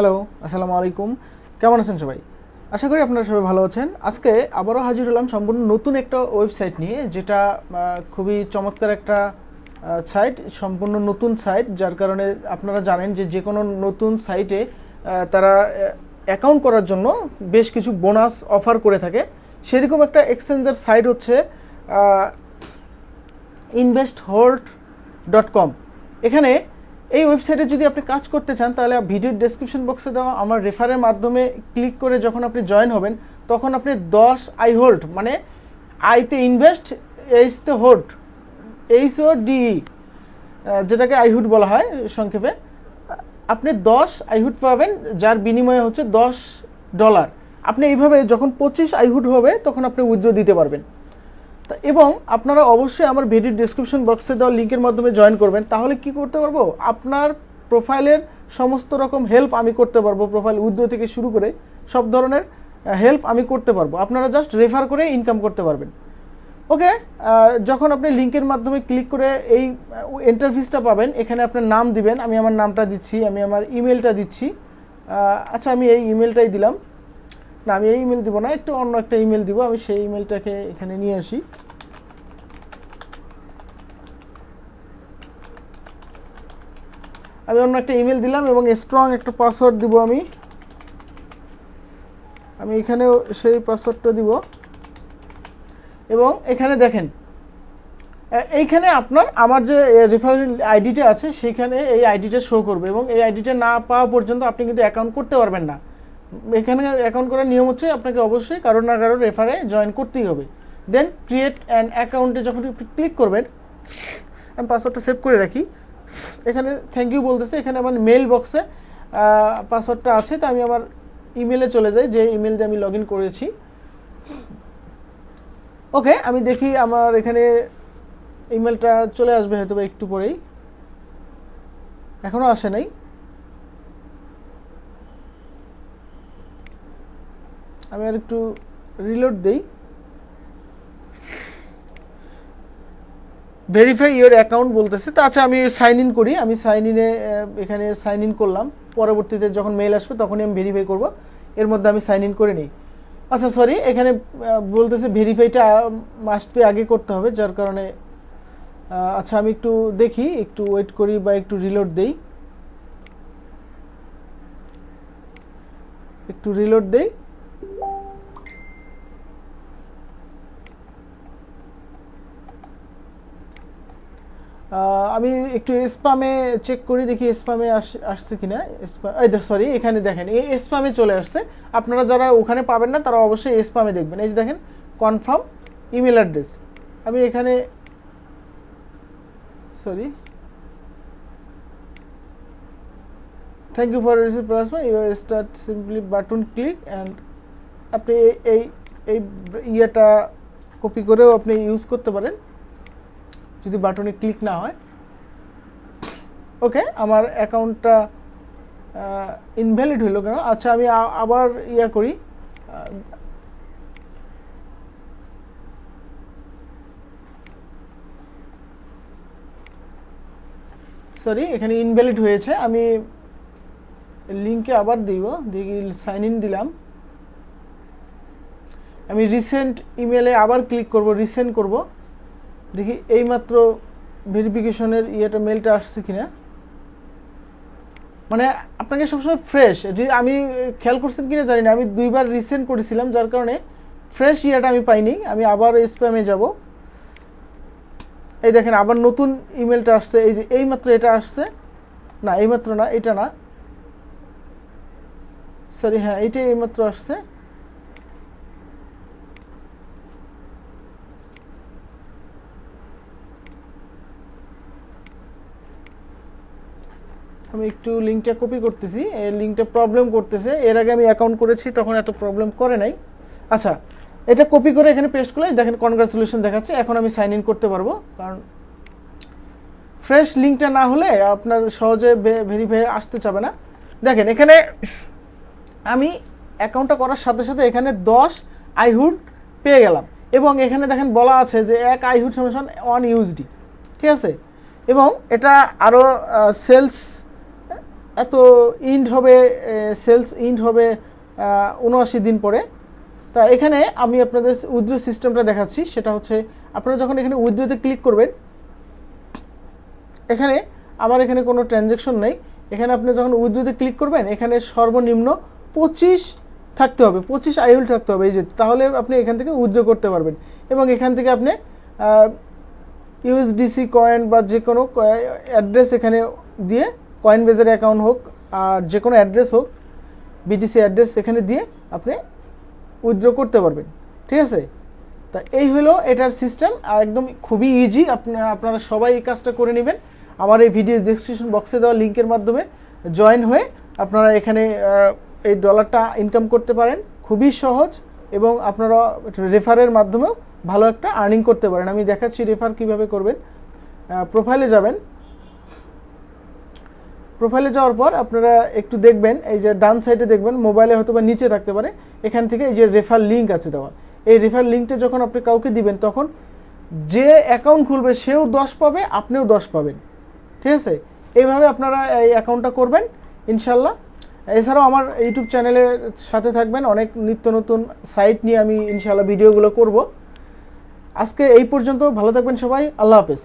Hello আসসালামু আলাইকুম। কেমন আছেন সবাই? আশা করি আপনারা সবাই ভালো আছেন। আজকে আবারও হাজির হলাম সম্পূর্ণ নতুন একটা ওয়েবসাইট নিয়ে, যেটা খুবই চমৎকার একটা সাইট, সম্পূর্ণ নতুন সাইট, যার কারণে আপনারা জানেন যে যে কোনো নতুন সাইটে তারা অ্যাকাউন্ট করার জন্য বেশ কিছু বোনাস অফার করে থাকে। সেরকম একটা এক্সচেঞ্জের সাইট হচ্ছে ইনভেস্ট হোল্ড ডট কম এখানে এই ওয়েবসাইটে যদি আপনি কাজ করতে চান, তাহলে ভিডিওর ডেসক্রিপশন বক্সে দেওয়া আমার রেফারের মাধ্যমে ক্লিক করে যখন আপনি জয়েন হবেন, তখন আপনি দশ আই হোল্ড মানে আইতে ইনভেস্ট এইচতে হোল্ড এইচ ও ডিই যেটাকে আইহুড বলা হয় সংক্ষেপে, আপনি দশ আইহুড পাবেন, যার বিনিময়ে হচ্ছে দশ ডলার আপনি এইভাবে যখন পঁচিশ আইহুড হবে, তখন আপনি উইথড্র দিতে পারবেন। এবং আপনারা অবশ্যই আমার ভিডিও ডিসক্রিপশন বক্সে দেওয়া লিঙ্কের মাধ্যমে জয়েন করবেন, তাহলে কি করতে পারব? আপনার প্রোফাইলের সমস্ত রকম হেল্প আমি করতে পারব প্রোফাইল উদ্যোগ থেকে শুরু করে সব ধরনের হেল্প আমি করতে পারব। আপনারা জাস্ট রেফার করে ইনকাম করতে পারবেন। ওকে যখন আপনি লিঙ্কের মাধ্যমে ক্লিক করে এই ইন্টারফিসটা পাবেন, এখানে আপনার নাম দিবেন, আমি আমার নামটা দিচ্ছি, আমি আমার ইমেলটা দিচ্ছি। আচ্ছা আমি এই ইমেলটাই দিলাম। না, আমি এই ইমেল দিব না, একটু অন্য একটা ইমেল দিব, আমি সেই ইমেলটাকে এখানে নিয়ে আসি। আমি অন্য একটা ইমেল দিলাম এবং স্ট্রং একটা পাসওয়ার্ড দিব আমি। আমি এখানেও সেই পাসওয়ার্ডটা দিব। এবং এখানে দেখেন এইখানে আপনার, আমার যে রেফারেল আইডিটা আছে সেখানে এই আইডিটা শো করবে এবং এই আইডিটা না পাওয়া পর্যন্ত আপনি কিন্তু অ্যাকাউন্ট করতে পারবেন না। এখানে অ্যাকাউন্ট করার নিয়ম হচ্ছে আপনাকে অবশ্যই কারও না কারও রেফারে জয়েন করতেই হবে। দেন ক্রিয়েট অ্যান্ড অ্যাকাউন্টে যখন ক্লিক করবেন, আমি পাসওয়ার্ডটা সেভ করে রাখি। এখানে থ্যাংক ইউ বলতেছে, এখানে আমার মেল বক্সে পাসওয়ার্ডটা আছে, তো আমি আমার ইমেলে চলে যাই, যে ইমেল দিয়ে আমি লগ করেছি। ওকে আমি দেখি আমার এখানে ইমেলটা চলে আসবে হয়তো একটু পরেই। এখনও আসে নাই। আমি আর একটু রিলোড দেই। ভেরিফাই ইওর অ্যাকাউন্ট বলতেছে। তা আচ্ছা আমি সাইন ইন করি। আমি সাইন ইনে এখানে সাইন ইন করলাম। পরবর্তীতে যখন মেল আসবে, তখনই আমি ভেরিফাই করব। এর মধ্যে আমি সাইন ইন করে নিই। আচ্ছা সরি এখানে বলতেছে ভেরিফাইটা মাস্ট পে আগে করতে হবে, যার কারণে আচ্ছা আমি একটু দেখি, একটু ওয়েট করি বা একটু রিলোড দেই। একটু রিলোড দেই। আমি একটু স্পামে চেক করি, দেখি স্পামে আসছে কি না সরি এখানে দেখেন, এই স্পামে চলে আসছে। আপনারা যারা ওখানে পাবেন না, তারা অবশ্যই স্পামে দেখবেন। এই যে দেখেন কনফার্ম ইমেল অ্যাড্রেস আমি এখানে sorry thank you for receive plasma you start simply button click and আপনি এই এই ইয়েটা কপি করেও আপনি ইউজ করতে পারেন। যদি বাটনে ক্লিক না হয়, ওকে, আমার অ্যাকাউন্টটা ইনভ্যালিড হইল কেন? আচ্ছা আমি আবার ইয়া করি। সরি এখানে ইনভ্যালিড হয়েছে। আমি লিঙ্কে আবার দিব, দেখি সাইন ইন দিলাম। আমি রিসেন্ট ইমেলে আবার ক্লিক করব রিসেন্ট করব। দেখি এইমাত্র ভেরিফিকেশনের ইয়েটা মেলটা আসছে কিনা। মানে আপনাকে সবসময় ফ্রেশ আমি খেয়াল করছেন কিনা জানি না, আমি দুইবার রিসেন্ট করেছিলাম, যার কারণে ফ্রেশ ইয়েটা আমি পাইনি, আমি আবার স্প্যামে যাব। এই দেখেন, আবার নতুন ইমেলটা আসছে, এই যে এইমাত্র এটা আসছে। না, এইমাত্র না, এটা না। সরি হ্যাঁ এইটাই এইমাত্র আসছে। আমি একটু লিঙ্কটা কপি করতেছি এই লিঙ্কটা প্রবলেম করতেছে, এর আগে আমি অ্যাকাউন্ট করেছি, তখন এত প্রবলেম করে নাই। আচ্ছা এটা কপি করে এখানে পেস্ট করলে, দেখেন কনগ্রাচুলেশন দেখাচ্ছে, এখন আমি সাইন ইন করতে পারব, কারণ ফ্রেশ লিঙ্কটা না হলে আপনার সহজে ভেরিফাই আসতে চাবে না। দেখেন, এখানে আমি অ্যাকাউন্টটা করার সাথে সাথে এখানে দশ আইহুড পেয়ে গেলাম, এবং এখানে দেখেন বলা আছে যে এক আইহুড সমেশন ওয়ান ইউজডি ঠিক আছে? এবং এটা আরও সেলস এত ইন্ড হবে সেলস ইন্ড হবে উনআশি দিন পরে। তা এখানে আমি আপনাদের উইথড্র সিস্টেমটা দেখাচ্ছি। সেটা হচ্ছে, আপনারা যখন এখানে উইথড্রোতে ক্লিক করবেন, এখানে আমার এখানে কোনো ট্রানজ্যাকশন নেই। এখানে আপনি যখন উইথড্রোতে ক্লিক করবেন, এখানে সর্বনিম্ন পঁচিশ থাকতে হবে, পঁচিশ আইউল থাকতে হবে। এই যে, তাহলে আপনি এখান থেকে উইথড্র করতে পারবেন। এবং এখান থেকে আপনি ইউএসডিসি কয়েন বা যে কোনো অ্যাড্রেস এখানে দিয়ে কয়েন বেজার অ্যাকাউন্ট হোক আর যে কোনো অ্যাড্রেস হোক বিটিসি অ্যাড্রেস এখানে দিয়ে আপনি উইথড্র করতে পারবেন। ঠিক আছে? তা এই হলো এটার সিস্টেম আর একদম খুবই ইজি আপনারা সবাই এই কাজটা করে নেবেন। আমার এই ভিডিও ডিসক্রিপশন বক্সে দেওয়া লিঙ্কের মাধ্যমে জয়েন হয়ে আপনারা এখানে এই ডলারটা ইনকাম করতে পারেন। খুবই সহজ এবং আপনারা রেফারের মাধ্যমেও ভালো একটা আর্নিং করতে পারেন। আমি দেখাচ্ছি রেফার কীভাবে করবেন। প্রোফাইলে যাবেন। প্রোফাইলে যাওয়ার পর আপনারা একটু দেখবেন, এই যে ডান সাইডে দেখবেন মোবাইলে হয়তো বা নিচে থাকতে পারে, এখান থেকে এই যে রেফার লিঙ্ক আছে দেওয়া। এই রেফার লিঙ্কটা যখন আপনি কাউকে দিবেন, তখন যে অ্যাকাউন্ট খুলবে, সেও দশ পাবে, আপনিও দশ পাবেন। ঠিক আছে? এইভাবে আপনারা এই অ্যাকাউন্টটা করবেন, ইনশাল্লাহ। এছাড়াও আমার ইউটিউব চ্যানেলের সাথে থাকবেন, অনেক নিত্য নতুন সাইট নিয়ে আমি ইনশাল্লাহ ভিডিওগুলো করব। আজকে এই পর্যন্ত, ভালো থাকবেন সবাই, আল্লাহ হাফেজ।